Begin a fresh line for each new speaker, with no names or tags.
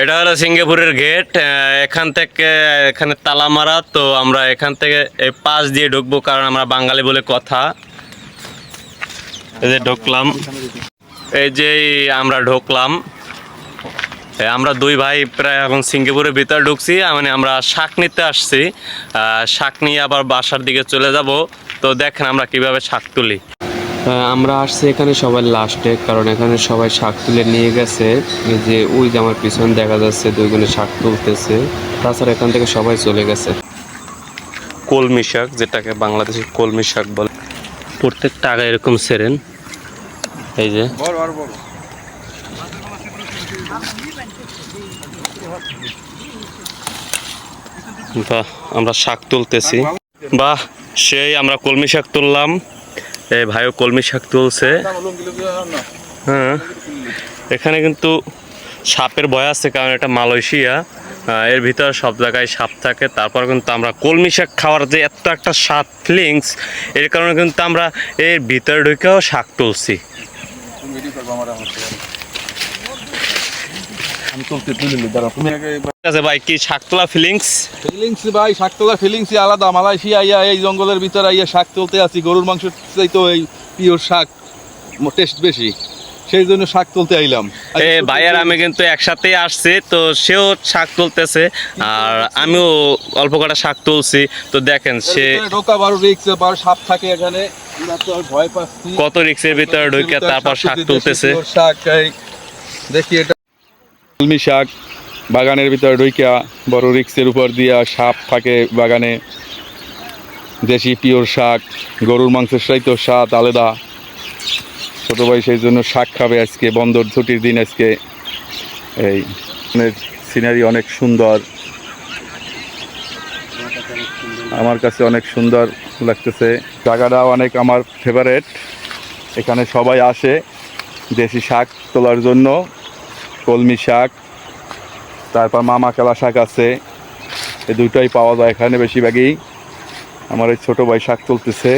এটা হলো সিঙ্গাপুরের গেট এখান থেকে, এখানে তালা মারা তো আমরা এখান থেকে এই পাশ দিয়ে ঢুকবো কারণ আমরা বাঙালি বলে কথা। এই যে ঢুকলাম। এই যে আমরা ঢুকলাম। আমরা দুই ভাই প্রায় এখন সিঙ্গাপুরের ভিতরে ঢুকছি মানে আমরা শাক নিতে আসছি। শাক নিয়ে আবার বাসার দিকে চলে যাব। তো দেখেন আমরা কীভাবে শাক তুলি। আমরা আসছি এখানে সবাই লাস্টে কারণ এখানে সবাই শাক তুলে নিয়ে গেছে। যে ওই যে আমার পিছনে দেখা যাচ্ছে দুইজনে শাক তুলতেছে। তাছাড়া এখান থেকে সবাই চলে গেছে। কলমি শাক যেটাকে বাংলাদেশের কলমি শাক বলে। প্রত্যেকটা আগে এরকম সেরেন এই যে। বাহ আমরা শাক তুলতেছি। বাহ সেই আমরা কলমি শাক তুললাম। এই ভাইও কলমি শাক তুলছে। হ্যাঁ। এখানে কিন্তু সাপের ভয় আছে কারণ এটা মালয়েশিয়া। এর ভিতরে সব জায়গায় সাপ থাকে। তারপর কিন্তু আমরা কলমি শাক খাওয়ার যে এত একটা স্বাদ ফিলিংস এর কারণে কিন্তু আমরা এর ভিতরে ঢুকেও শাক তুলছি
আমি তুলতে তুলিনি দাঁড়া তুমি আগে
ঠিক আছে ভাই কি শাক তোলা ফিলিংস
ফিলিংস ভাই শাক তোলা ফিলিংসই আলাদা। মালয়েশিয়া আইয়া এই জঙ্গলের ভিতরে আইয়া শাক তুলতে আছি গরুর মাংস তো এই পিওর শাক টেস্ট বেশি। সেই জন্য শাক তুলতে আইলাম।
এ ভাইয়ার আমি কিন্তু একসাথেই আসছি তো সেও শাক তুলতেছে আর আমিও অল্প কটা শাক তুলছি। তো দেখেন সে
ঢোকা বারো রিক্স বারো সাপ থাকে এখানে। আর ভয় পাচ্ছি।
কত রিক্সের ভিতরে ঢুকে তারপর শাক তুলতেছে।
শাক দেখি এটা কলমি শাক বাগানের ভিতরে ঢুইকা বড় রিক্সের উপর দিয়া সাপ থাকে বাগানে। দেশি পিওর শাক, গরুর মাংসের সাইতো স্বাদ আলাদা। ছোট ভাই সেই জন্য শাক খাবে আজকে, বন্দর ছুটির দিন আজকে। এই সিনারি অনেক সুন্দর। আমার কাছে অনেক সুন্দর লাগতেছে। জায়গাটা অনেক আমার ফেভারেট এখানে সবাই আসে দেশি শাক তোলার জন্য। কলমি শাক, তারপর মামা কেলা শাক আছে। এই দুটোই পাওয়া যায় এখানে বেশিরভাগই। আমার এই ছোটো ভাই শাক তুলতেছে।